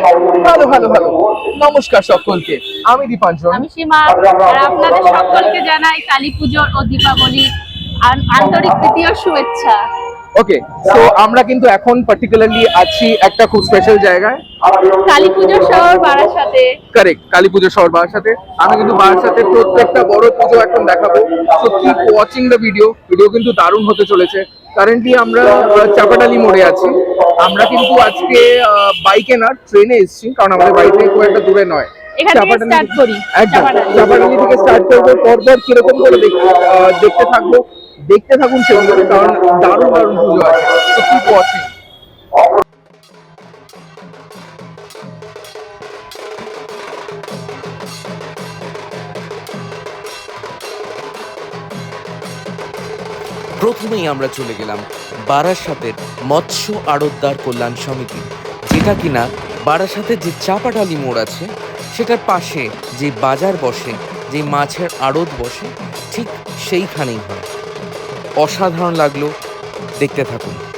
ভালো ভালো ভালো। নমস্কার সকলকে। আমি দীপাঞ্জন। আমি সীমা। আর আপনাদের সকলকে জানাই কালী পুজোর ও দীপাবলির আন- আন্তরিক তৃতীয় শুভেচ্ছা। ওকে তো আমরা কিন্তু এখন পার্টিকুলারলি আছি একটা খুব স্পেশাল জায়গায়। কালী পুজো শহর বারাসাতে। কারেক্ট কালী পুজো শহর বারাসাতে। আমি কিন্তু বারাসাতে প্রত্যেকটা বড় পুজো এখন দেখাবো। তো keep watching the video video কিন্তু দারুণ হতে চলেছে। কারেন্টলি আমরা আহ, চাপাডালি মোড়ে আছি। আমরা কিন্তু আজকে বাইকে না ট্রেনে এসেছি কারণ আমাদের বাড়ি থেকে খুব একটা দূরে নয়। এখান থেকে স্টার্ট করব পরপর কীরকম করে দেখতে থাকব। দেখতে থাকুন সেগুলো কারণ দারুণ দারুণ পুজো আছে। তো কিপ ওয়াচিং প্রথমেই আমরা চলে গেলাম বারাসাতের মৎস্য আড়তদার কল্যাণ সমিতি, যেটা কিনা বারাসাতের যে চাপাডালি মোড় আছে, সেটার পাশে যে বাজার বসে, যে মাছের আড়ত বসে, ঠিক সেইখানেই হয়। অসাধারণ লাগল দেখতে থাকুন।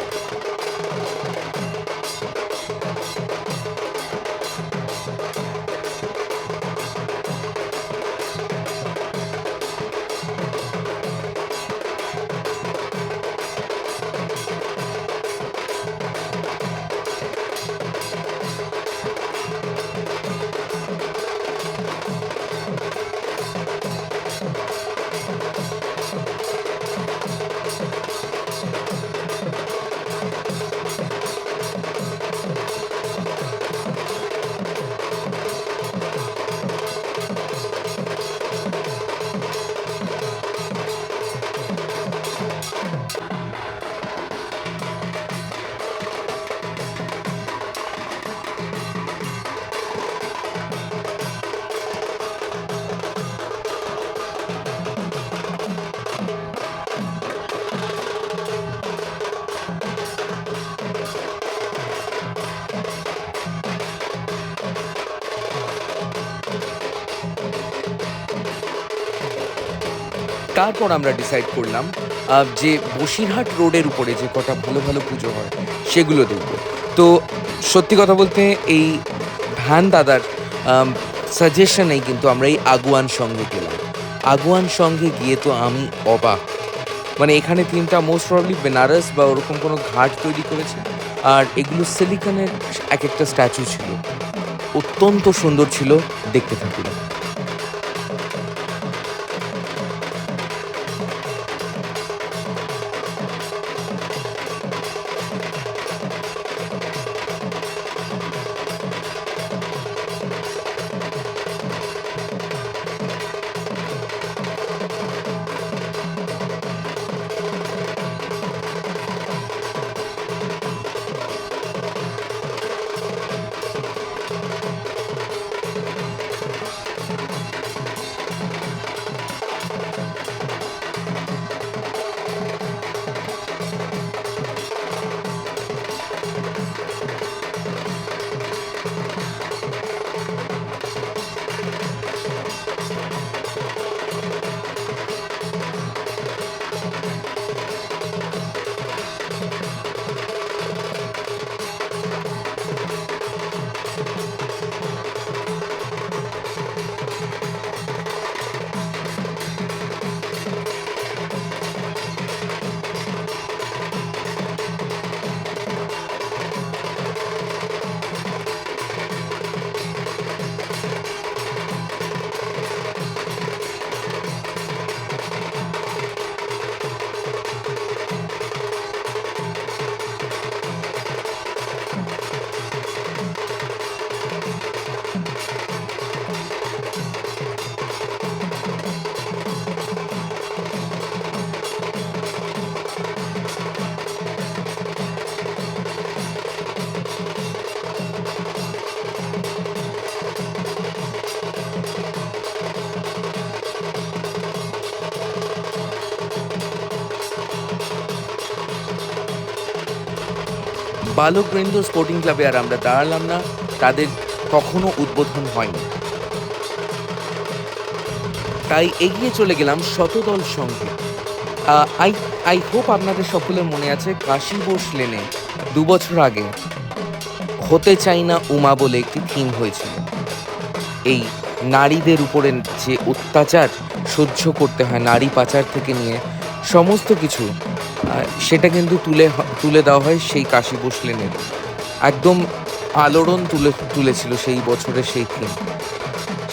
তারপর আমরা ডিসাইড করলাম যে বসিরহাট রোডের উপরে যে কটা ভালো ভালো পুজো হয়, সেগুলো দেখব। তো সত্যি কথা বলতে এই ভ্যান দাদার সাজেশনেই কিন্তু আমরা এই আগুয়ান সঙ্গে গেলাম আগুয়ান সঙ্গে গিয়ে তো আমি অবাক। মানে এখানে তিনটা মোস্ট প্রবলি বেনারস বা ওরকম কোনো ঘাট তৈরি করেছে, আর এগুলো সিলিকনের এক একটা স্ট্যাচু ছিল। অত্যন্ত সুন্দর ছিল, দেখতে থাকুন। বালক বৃন্দ স্পোর্টিং ক্লাবে আর আমরা দাঁড়ালাম না, তাদের কখনো উদ্বোধন হয়নি। তাই এগিয়ে চলে গেলাম শতদল সঙ্গে। আই আই হোপ আপনাদের সকলের মনে আছে, কাশী বোস লেনে দু বছর আগে হতে চাই না উমা বলে একটি থিম হয়েছিল। এই নারীদের উপরে যে অত্যাচার সহ্য করতে হয়, নারী পাচার থেকে নিয়ে সমস্ত কিছু সেটা কিন্তু তুলে তুলে দেওয়া হয় সেই কাশী বসলেনের একদম আলোড়ন তুলে তুলেছিল সেই বছরের সেই থিম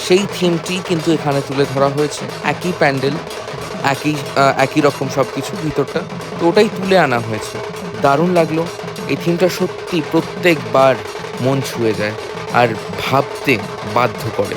সেই থিমটি কিন্তু এখানে তুলে ধরা হয়েছে। একই প্যান্ডেল, একই একই রকম সব কিছু ভিতরটা। তো ওটাই তুলে আনা হয়েছে। দারুণ লাগল। এই থিমটা সত্যি প্রত্যেকবার মন ছুঁয়ে যায় আর ভাবতে বাধ্য করে।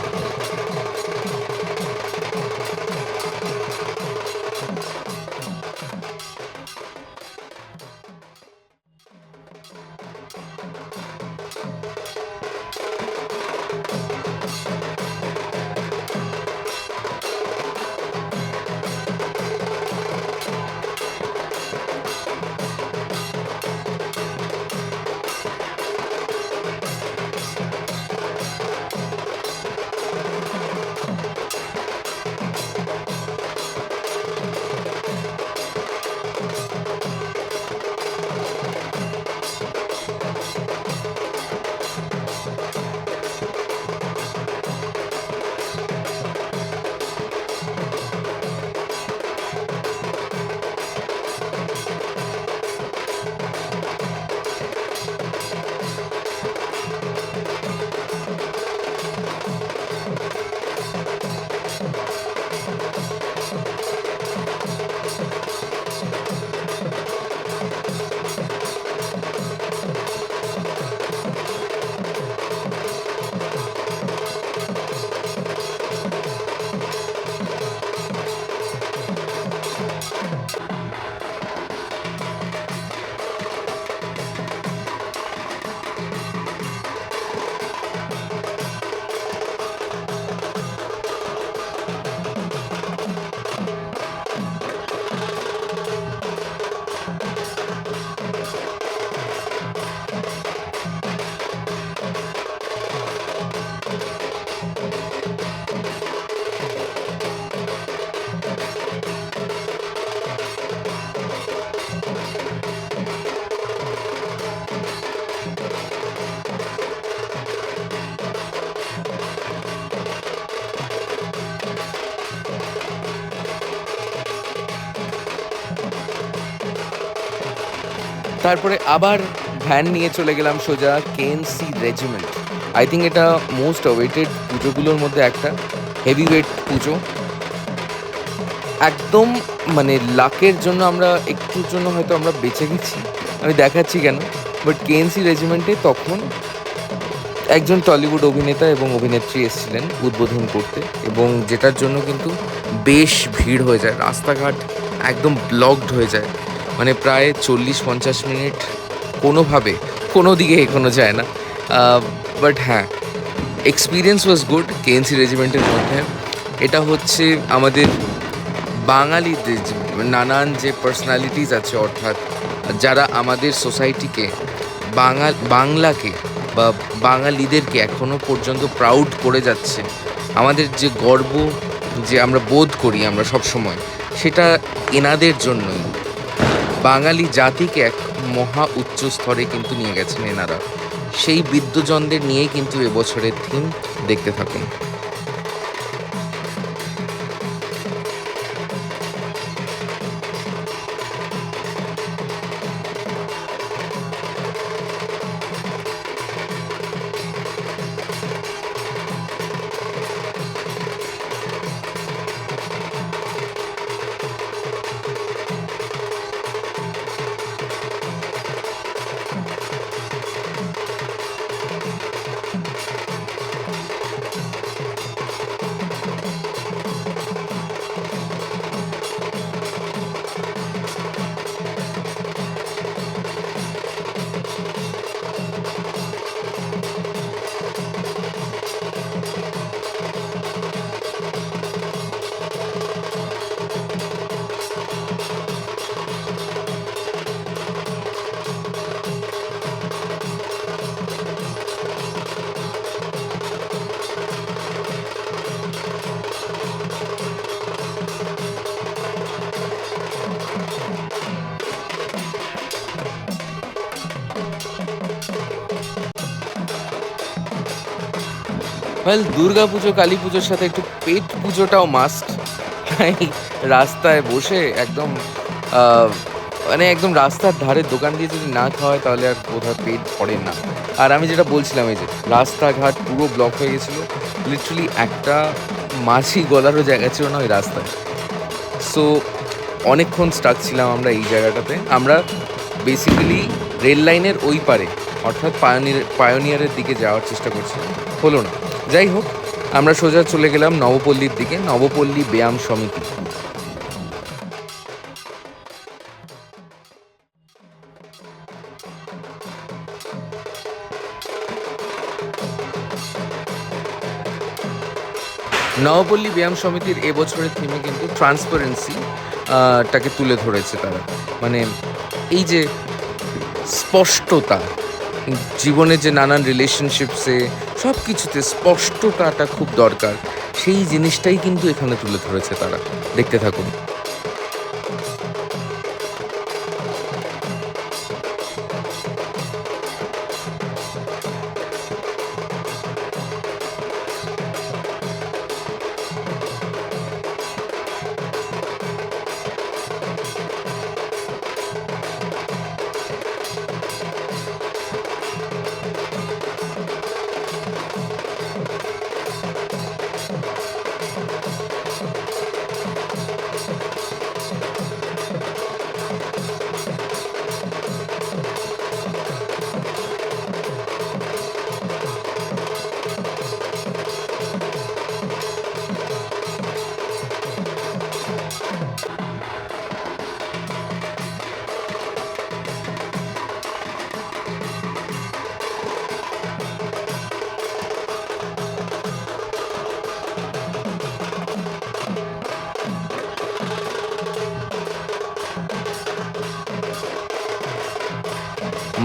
তারপরে আবার ভ্যান নিয়ে চলে গেলাম সোজা কেএনসি রেজিমেন্ট আই থিঙ্ক এটা মোস্ট অওয়েটেড পুজোগুলোর মধ্যে একটা হেভি ওয়েট পুজো। একদম মানে লাকের জন্য আমরা, একটুর জন্য হয়তো আমরা বেঁচে গেছি আমি দেখাচ্ছি কেন? বাট কেএনসি রেজিমেন্টে তখন একজন টলিউড অভিনেতা এবং অভিনেত্রী এসেছিলেন উদ্বোধন করতে, এবং যেটার জন্য কিন্তু বেশ ভিড় হয়ে যায়। রাস্তাঘাট একদম ব্লকড হয়ে যায়। মানে প্রায় চল্লিশ পঞ্চাশ মিনিট কোনোভাবে, কোনো দিকে এগোনো যায় না। বাট হ্যাঁ এক্সপিরিয়েন্স ওয়াজ গুড কেএনসি রেজিমেন্টের মধ্যে। এটা হচ্ছে আমাদের বাঙালিদের নানান যে পার্সোনালিটিস আছে, অর্থাৎ যারা আমাদের সোসাইটিকে বাঙাল বাংলাকে বা বাঙালিদেরকে এখনও পর্যন্ত প্রাউড করে যাচ্ছে, আমাদের যে গর্ব যে আমরা বোধ করি আমরা সব সময় সেটা এনাদের জন্যই। বাঙালি জাতিকে এক মহা উচ্চ স্তরে কিন্তু নিয়ে গেছেন এনারা। সেই বিদ্যজনদের নিয়ে কিন্তু এবছরের থিম দেখতে থাকুন। ওয়েল দুর্গা পুজো কালী পুজোর সাথে একটু পেট পুজোটাও মাস্ট রাস্তায় বসে একদম মানে একদম রাস্তার ধারে দোকান দিয়ে যদি না খাওয়ায়, তাহলে আর কোথাও পেট পড়ে না। আর আমি যেটা বলছিলাম, এই যে রাস্তাঘাট পুরো ব্লক হয়ে গেছিল লিটারালি একটা মাছি গলারও জায়গা ছিল না ওই রাস্তায়। সো অনেকক্ষণ স্টাক ছিলাম আমরা এই জায়গাটাতে। আমরা বেসিক্যালি রেল লাইনের ওই পারে, অর্থাৎ পায়োনিয়ার পায়োনিয়ারের দিকে যাওয়ার চেষ্টা করছিলাম। হলো না। যাই হোক, আমরা সোজা চলে গেলাম নবপল্লীর দিকে, নবপল্লী ব্যায়াম সমিতি। নবপল্লী ব্যায়াম সমিতির এবছরের থিমে কিন্তু ট্রান্সপারেন্সি টাকে তুলে ধরেছে তারা। মানে এই যে স্পষ্টতা, জীবনে যে নানান রিলেশনশিপসে সব কিছুতে স্পষ্টতাটা খুব দরকার। সেই জিনিসটাই কিন্তু এখানে তুলে ধরেছে তারা। দেখতে থাকুন।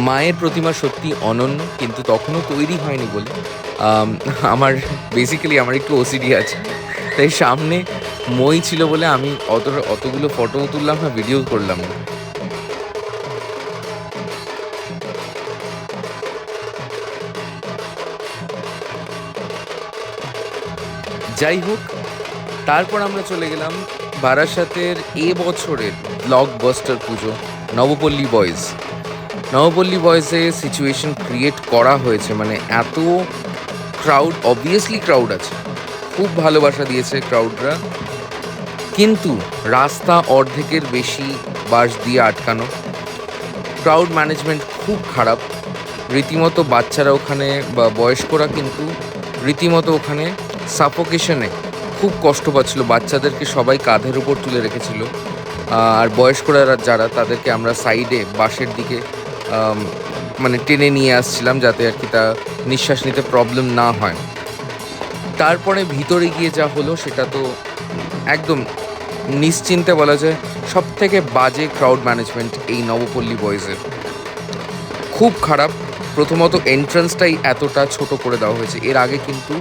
মায়ের প্রতিমা সত্যি অনন্য, কিন্তু তখনও তৈরি হয়নি বলে আমার বেসিক্যালি আমার একটু ওসিডি আছে। তাই সামনে মই ছিল বলে আমি অত, অতগুলো ফটো তুললাম না ভিডিও করলাম না। যাই হোক, তারপর আমরা চলে গেলাম বারাসাতের এ বছরের ব্লক ব্লকবাস্টার পুজো, নবপল্লী বয়েজ নবপল্লী বয়েজে সিচুয়েশন ক্রিয়েট করা হয়েছে মানে এত ক্রাউড অবভিয়াসলি ক্রাউড আছে। খুব ভালোবাসা দিয়েছে ক্রাউডরা কিন্তু রাস্তা অর্ধেকের বেশি বাস দিয়ে আটকানো। ক্রাউড ম্যানেজমেন্ট খুব খারাপ। রীতিমতো বাচ্চারা ওখানে বা বয়স্করা কিন্তু রীতিমতো ওখানে সাফোকেশনে খুব কষ্ট পাচ্ছিল। বাচ্চাদেরকে সবাই কাঁধের উপর তুলে রেখেছিল। আর বয়স্করা যারা, তাদেরকে আমরা সাইডে বাসের দিকে মানে টেনে নিয়ে আসছিলাম যাতে আর কি তা নিঃশ্বাস নিতে প্রবলেম না হয়। তারপরে ভিতরে গিয়ে যা হলো সেটা তো একদম নিশ্চিন্তে বলা যায় সব থেকে বাজে ক্রাউড ম্যানেজমেন্ট এই নবপল্লী বয়েজের খুব খারাপ। প্রথমত এন্ট্রান্সটাই এতটা ছোট করে দেওয়া হয়েছে। এর আগে কিন্তু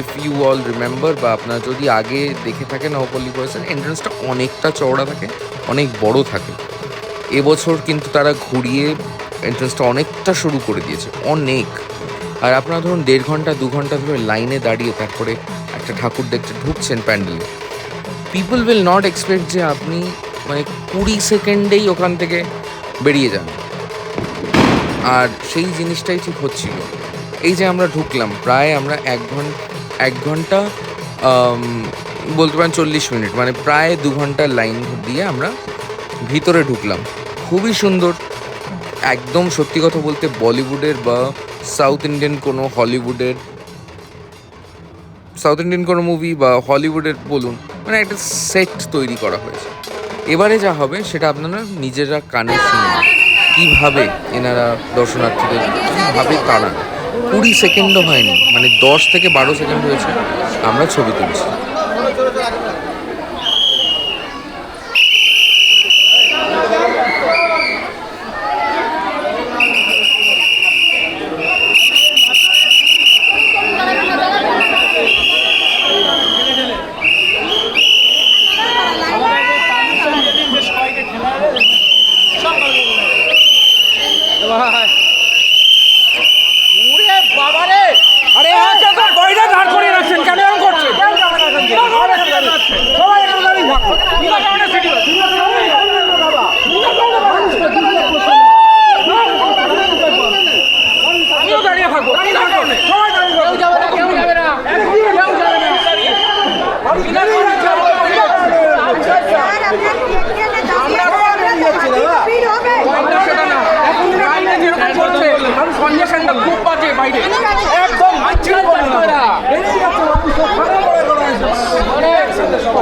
ইফ ইউ অল রিমেম্বার বা আপনারা যদি আগে দেখে থাকেন নবপল্লী বয়েজের এন্ট্রান্সটা অনেকটা চওড়া থাকে, অনেক বড় থাকে। এবছর কিন্তু তারা ঘুরিয়ে এন্ট্রান্সটা অনেকটা শুরু করে দিয়েছে, অনেক। আর আপনারা ধরুন দেড় ঘণ্টা, দু ঘণ্টা ধরে লাইনে দাঁড়িয়ে তারপরে একটা ঠাকুর দেখতে ঢুকছেন প্যান্ডেলে। পিপল উইল নট এক্সপেক্ট যে আপনি মানে কুড়ি সেকেন্ডেই ওখান থেকে বেরিয়ে যান। আর সেই জিনিসটাই ঠিক হচ্ছিল। এই যে আমরা ঢুকলাম, প্রায় আমরা এক ঘণ্টা এক ঘণ্টা বলতে পারেন চল্লিশ মিনিট মানে প্রায় দু ঘণ্টার লাইন দিয়ে আমরা ভিতরে ঢুকলাম। খুবই সুন্দর একদম সত্যি কথা বলতে বলিউডের বা সাউথ ইন্ডিয়ান কোনো হলিউডের, সাউথ ইন্ডিয়ান কোনো মুভি বা হলিউডের বলুন মানে একটা সেট তৈরি করা হয়েছে। এবারে যা হবে সেটা আপনারা নিজেরা কানে শুনুন কীভাবে এনারা দর্শনার্থীদের, কীভাবে তাড়ান? কুড়ি সেকেন্ডও হয়নি মানে দশ থেকে বারো সেকেন্ড হয়েছে, আমরা ছবি তুলছি।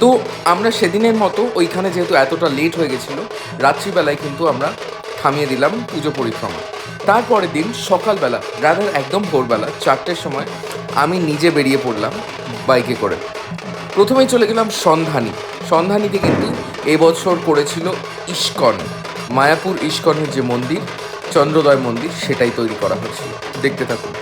তো আমরা সেদিনের মতো ওইখানে যেহেতু এতটা লেট হয়ে গেছিল, রাত্রিবেলায় কিন্তু আমরা থামিয়ে দিলাম পুজো পরিক্রমা। তারপরের দিন সকালবেলা, রাধার একদম ভোরবেলা, চারটের সময় আমি নিজে বেরিয়ে পড়লাম বাইকে করে। প্রথমেই চলে গেলাম সন্ধানী। সন্ধানীতে কিন্তু এবছর করেছিল ইস্কন, মায়াপুর ইস্কনের যে মন্দির, চন্দ্রোদয় মন্দির, সেটাই তৈরি করা হয়েছিল। দেখতে থাকুন।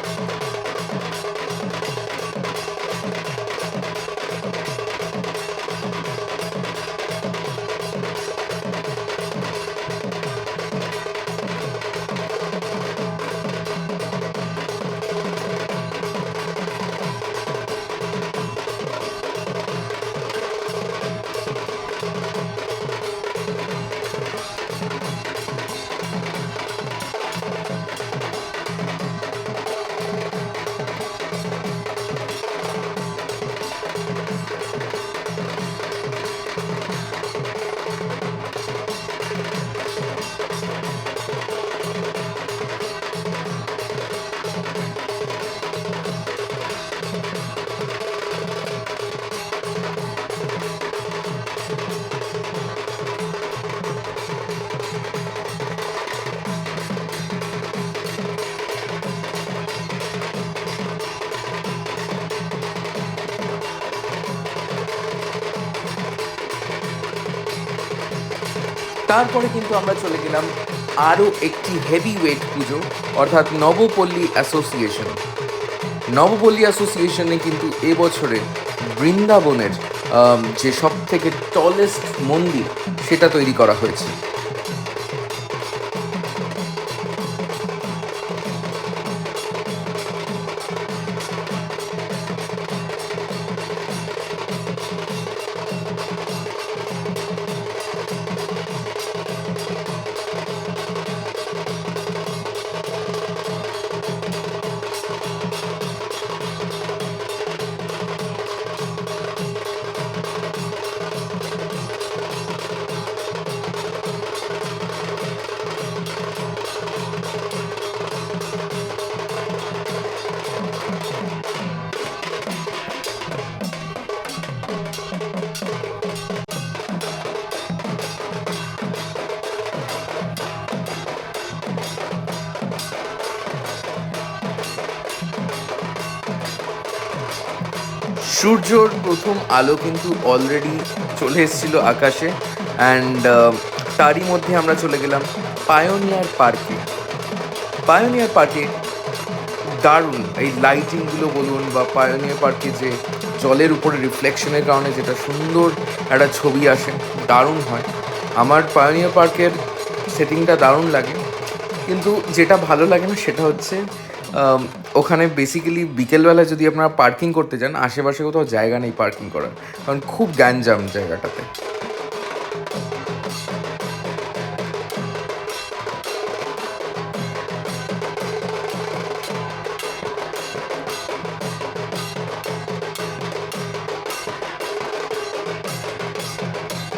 তারপরে কিন্তু আমরা চলে গেলাম আরও একটি হেভি ওয়েট পুজো, অর্থাৎ নবপল্লী অ্যাসোসিয়েশন নবপল্লী অ্যাসোসিয়েশনে কিন্তু এবছরে বৃন্দাবনের যে সব থেকে টলেস্ট মন্দির, সেটা তৈরি করা হয়েছে। সূর্যর প্রথম আলো কিন্তু অলরেডি চলে এসেছিল আকাশে অ্যান্ড তারই মধ্যে আমরা চলে গেলাম পায়োনিয়ার পার্কে পায়োনিয়ার পার্কে দারুণ এই লাইটিংগুলো বলুন বা পায়োনিয়ার পার্কে যে জলের উপরে রিফ্লেকশনের কারণে যেটা সুন্দর একটা ছবি আসে দারুণ হয়। আমার পায়োনিয়ার পার্কের সেটিংটা দারুণ লাগে কিন্তু যেটা ভালো লাগে না সেটা হচ্ছে আম, ওখানে বেসিক্যালি বিকেলবেলা যদি আপনারা পার্কিং করতে যান, আশেপাশে কোথাও জায়গা নেই পার্কিং করার। কারণ খুব গ্যাঞ্জাম জায়গাটাতে।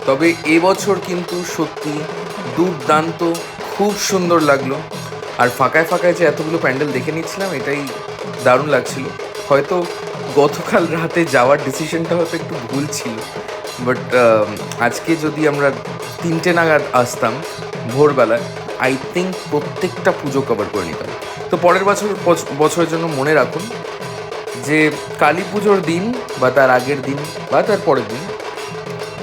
তবে এবছর কিন্তু সত্যি দুর্দান্ত, খুব সুন্দর লাগল। আর ফাঁকায় ফাঁকায় যে এতগুলো প্যান্ডেল দেখে নিচ্ছিলাম এটাই দারুণ লাগছিল। হয়তো গতকাল রাতে যাওয়ার ডিসিশনটা হয়তো একটু ভুল ছিল। বাট আজকে যদি আমরা তিনটে নাগাদ আসতাম ভোরবেলায় আই থিঙ্ক প্রত্যেকটা পুজো কভার করে নিতাম। তো পরের বছর, বছ- বছরের জন্য মনে রাখুন যে কালী পুজোর দিন বা তার আগের দিন বা তার পরের দিন,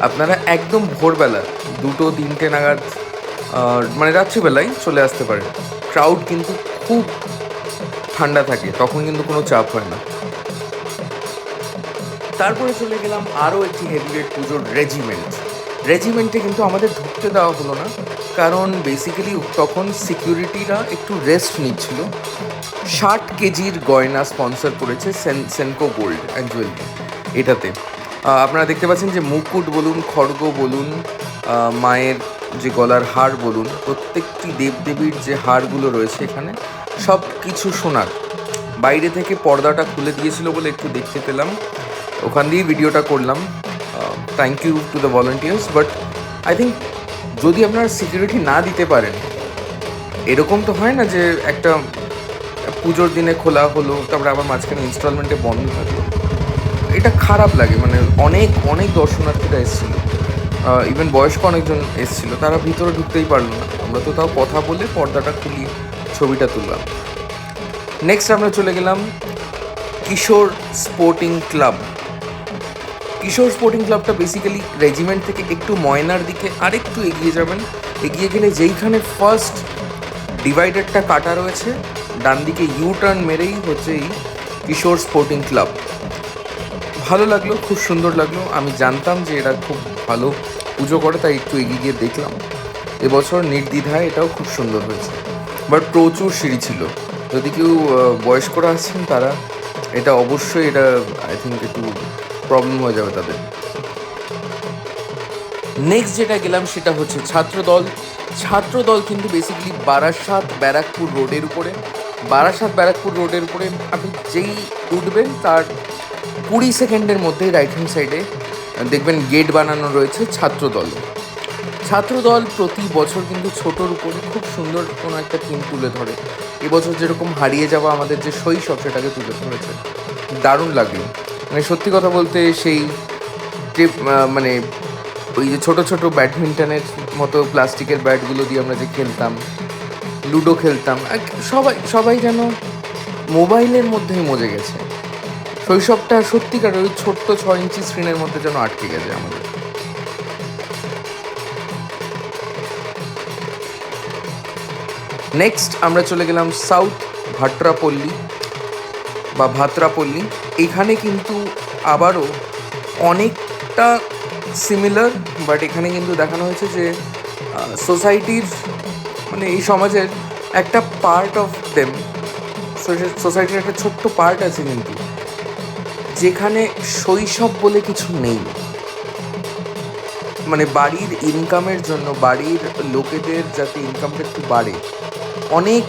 আপনারা একদম ভোরবেলা দুটো, তিনটে নাগাদ মানে রাত্রিবেলায় চলে আসতে পারেন। ক্রাউড কিন্তু খুব ঠান্ডা থাকে, তখন কিন্তু কোনো চাপ হয় না। তারপরে চলে গেলাম আরও একটি হেভিওয়েট পুজোর রেজিমেন্ট রেজিমেন্টে কিন্তু আমাদের ঢুকতে দেওয়া হলো না, কারণ বেসিক্যালি তখন সিকিউরিটিরা একটু রেস্ট নিচ্ছিল। ষাট কেজির গয়না স্পন্সর করেছে Sen Senco gold and jewellery এটাতে। আপনারা দেখতে পাচ্ছেন যে মুকুট বলুন, খড়গ বলুন মায়ের যে গলার হার বলুন, প্রত্যেকটি দেবদেবীর যে হারগুলো রয়েছে এখানে, সব কিছু সোনার। বাইরে থেকে পর্দাটা খুলে দিয়েছিল বলে একটু দেখতে পেলাম। ওখান দিয়েই ভিডিওটা করলাম। Thank you to the volunteers but I think যদি আপনারা সিকিউরিটি না দিতে পারেন, এরকম তো হয় না যে একটা পুজোর দিনে খোলা হলো, তারপরে আবার মাঝখানে ইনস্টলমেন্টে বন্ধ থাকল। এটা খারাপ লাগে মানে অনেক অনেক দর্শনার্থীরা এসেছিল। ইভেন বয়স্ক অনেকজন এসেছিল, তারা ভিতরে ঢুকতেই পারল না। আমরা তো তাও কথা বলে পর্দাটা খুলিয়ে ছবিটা তুললাম। নেক্সট আমরা চলে গেলাম Kishore sporting club Kishore sporting ক্লাবটা basically regiment থেকে একটু ময়নার দিকে আরেকটু এগিয়ে যাবেন। এগিয়ে গেলে যেইখানে ফার্স্ট ডিভাইডারটা কাটা রয়েছে, ডান দিকে ইউ টার্ন মেরেই হচ্ছে এই কিশোর স্পোর্টিং ক্লাব ভালো লাগল, খুব সুন্দর লাগল। আমি জানতাম যে এরা খুব ভালো পুজো করে, তাই একটু এগিয়ে গিয়ে দেখলাম। এবছর নির্দ্বিধায় এটাও খুব সুন্দর হয়েছে। বাট প্রচুর সিঁড়ি ছিল। যদি কেউ বয়স্করা আছেন তারা, এটা অবশ্যই এটা আই থিঙ্ক একটু প্রবলেম হয়ে যাবে তাদের। নেক্সট যেটা গেলাম সেটা হচ্ছে ছাত্রদল। ছাত্রদল কিন্তু বেসিক্যালি বারাসাত ব্যারাকপুর রোডের উপরে। বারাসাত ব্যারাকপুর রোডের উপরে আপনি যেই উঠবেন, তার কুড়ি সেকেন্ডের মধ্যেই রাইট হ্যান্ড সাইডে দেখবেন গেট বানানো রয়েছে ছাত্রদল। ছাত্রদল প্রতি বছর কিন্তু ছোটোর উপরে খুব সুন্দর কোনো একটা থিম তুলে ধরে। এবছর যেরকম হারিয়ে যাওয়া আমাদের যে শৈশব সেটাকে তুলে ধরেছে। দারুণ লাগল। মানে সত্যি কথা বলতে সেই যে মানে ওই যে ছোটো ছোটো ব্যাডমিন্টনের মতো প্লাস্টিকের ব্যাটগুলো দিয়ে আমরা যে খেলতাম, লুডো খেলতাম সবাই সবাই যেন মোবাইলের মধ্যেই মজে গেছে। শৈশবটা সত্যিকার ওই ছোট্ট ছ ইঞ্চি স্ক্রিনের মধ্যে যেন আটকে গেছে আমাদের। নেক্সট আমরা চলে গেলাম সাউথ ভাট্রাপল্লী বা ভাত্রাপল্লী। এখানে কিন্তু আবারও অনেকটা সিমিলার বাট এখানে কিন্তু দেখানো হয়েছে যে সোসাইটির মানে এই সমাজের একটা পার্ট অফ দেম সোসাইটির একটা ছোট্ট পার্ট আছে কিন্তু। যেখানে শৈশব বলে কিছু নেই। মানে বাড়ির ইনকামের জন্য, বাড়ির লোকেদের যাতে ইনকামটা একটু বাড়ে, অনেক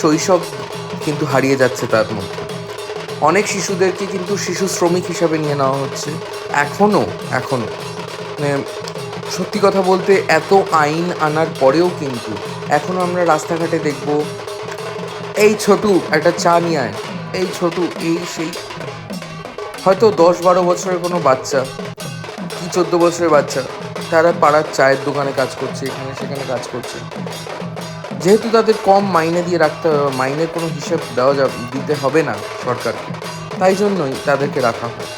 শৈশব কিন্তু হারিয়ে যাচ্ছে তার মধ্যে। অনেক শিশুদেরকে কিন্তু শিশু শ্রমিক হিসাবে নিয়ে নেওয়া হচ্ছে। এখনও এখনও মানে সত্যি কথা বলতে এত আইন আনার পরেও কিন্তু এখনও আমরা রাস্তাঘাটে দেখব, এই ছোটু একটা চা নিয়ে আয়, এই ছোটু এই সেই হয়তো দশ বারো বছরের কোনো বাচ্চা, কি চোদ্দ বছরের বাচ্চা, তারা পাড়ার চায়ের দোকানে কাজ করছে, এখানে সেখানে কাজ করছে। যেহেতু তাদের কম মাইনে দিয়ে রাখতে হবে, মাইনের কোনো হিসেব দেওয়া যাবে, দিতে হবে না সরকারকে, তাই জন্যই তাদেরকে রাখা হয়।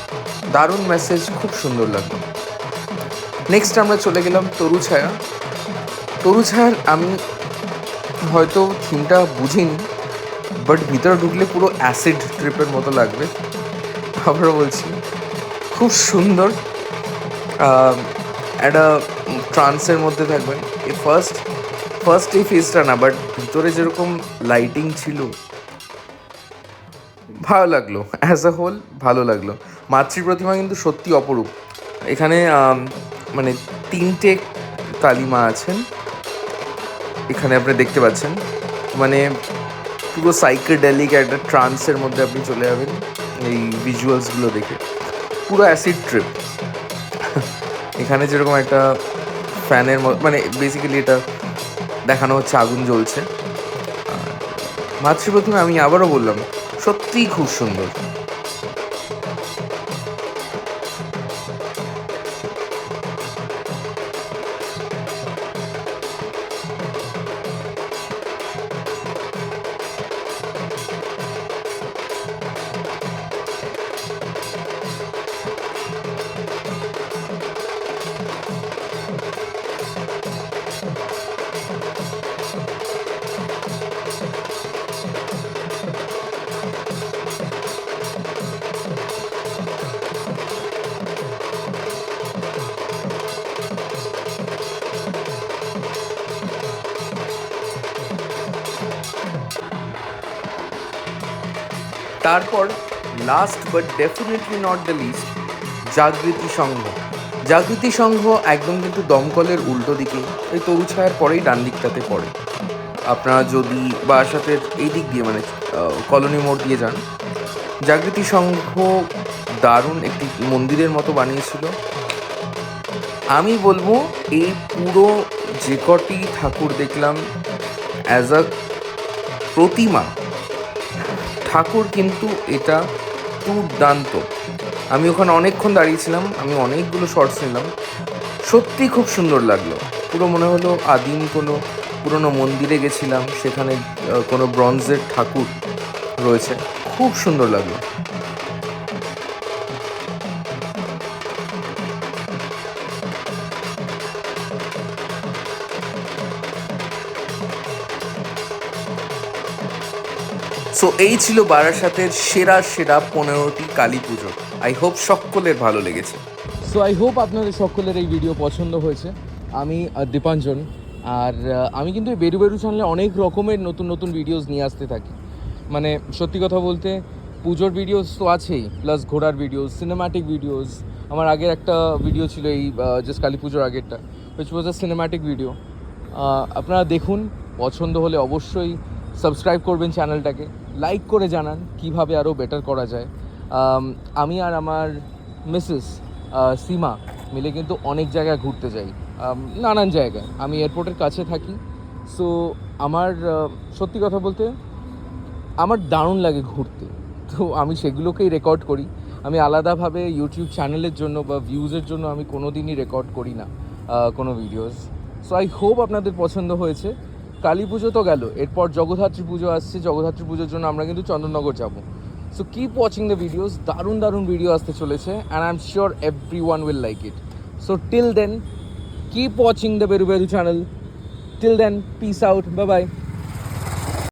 দারুণ মেসেজ খুব সুন্দর লাগল। নেক্সট আমরা চলে গেলাম তরু ছায়া। তরু ছায়ার আমি হয়তো থিমটা বুঝিনি বাট ভিতরে ঢুকলে পুরো অ্যাসিড ট্রিপের মতো লাগবে। আবারও বলছি, খুব সুন্দর। একটা ট্রান্সের মধ্যে থাকবেন। এই ফার্স্ট ফার্স্ট এই ফেসটা না বাট ভিতরে যেরকম লাইটিং ছিল, ভালো লাগল। অ্যাজ আ হোল ভালো লাগল। মাতৃ প্রতিমা কিন্তু সত্যি অপরূপ। এখানে মানে তিনটে কালিমা আছেন। এখানে আপনি দেখতে পাচ্ছেন। মানে পুরো সাইকেডেলিক একটা ট্রান্সের মধ্যে আপনি চলে যাবেন। এই ভিজুয়ালসগুলো দেখে। পুরো অ্যাসিড ট্রিপ এখানে যেরকম একটা ফ্যানের মানে বেসিক্যালি এটা দেখানো হচ্ছে আগুন জ্বলছে। মাতৃপ্রথমে মাতৃ প্রথমে আমি আবারও বললাম, সত্যিই খুব সুন্দর। তারপর last but definitely not the least Jagriti Sangha. Jagriti Sangha একদম কিন্তু দমকলের উল্টো দিকে, এই তরু ছায়ার পরেই ডান দিকটাতে পড়ে। আপনারা যদি বারাসাতের এই দিক দিয়ে মানে কলোনি মোড় দিয়ে যান। জাগৃতি সংঘ দারুণ একটি মন্দিরের মতো বানিয়েছিল। আমি বলব, এই পুরো যে কটি ঠাকুর দেখলাম অ্যাজ আ প্রতিমা ঠাকুর কিন্তু এটা দুর্দান্ত। আমি ওখানে অনেকক্ষণ দাঁড়িয়েছিলাম, আমি অনেকগুলো শর্টস নিলাম। সত্যি খুব সুন্দর লাগল। পুরো মনে হলো আদিম কোনো পুরনো মন্দিরে গেছিলাম, সেখানে কোনো ব্রঞ্জের ঠাকুর রয়েছে। খুব সুন্দর লাগল। সো এই ছিল বারাসাতের সেরা সেরা পনেরোটি কালী পুজো। আই হোপ সকলের ভালো লেগেছে। সো আই হোপ আপনাদের সকলের এই ভিডিও পছন্দ হয়েছে। আমি দীপাঞ্জন, আর আমি কিন্তু এই বেরু বেরু চ্যানেলে অনেক রকমের নতুন নতুন ভিডিওস নিয়ে আসতে থাকি। মানে সত্যি কথা বলতে, পুজোর ভিডিওস তো আছেই প্লাস ঘোড়ার ভিডিওস সিনেম্যাটিক ভিডিওস আমার আগের একটা ভিডিও ছিল এই জাস্ট কালী পুজোর আগেরটা which was a cinematic video আপনারা দেখুন, পছন্দ হলে অবশ্যই সাবস্ক্রাইব করবেন চ্যানেলটাকে লাইক করে জানান কীভাবে আরও বেটার করা যায়। আমি আর আমার মিসেস সীমা মিলে কিন্তু অনেক জায়গায় ঘুরতে যাই। নানান জায়গায়। আমি এয়ারপোর্টের কাছে থাকি। সো আমার সত্যি কথা বলতে আমার দারুণ লাগে ঘুরতে। তো আমি সেগুলোকেই রেকর্ড করি। আমি আলাদাভাবে ইউটিউব চ্যানেলের জন্য বা ভিউজের জন্য আমি কোনো দিনই রেকর্ড করি না কোনো ভিডিওস সো আই হোপ আপনাদের পছন্দ হয়েছে। কালী পুজো তো গেল। এরপর জগদ্ধাত্রী পুজো আসছে। জগদ্ধাত্রী পুজোর জন্য আমরা কিন্তু চন্দননগর যাব। So keep watching the videos দারুণ দারুণ ভিডিও আসতে চলেছে। And I am sure everyone will like it so till then keep watching the Beru Beru channel till then peace out bye bye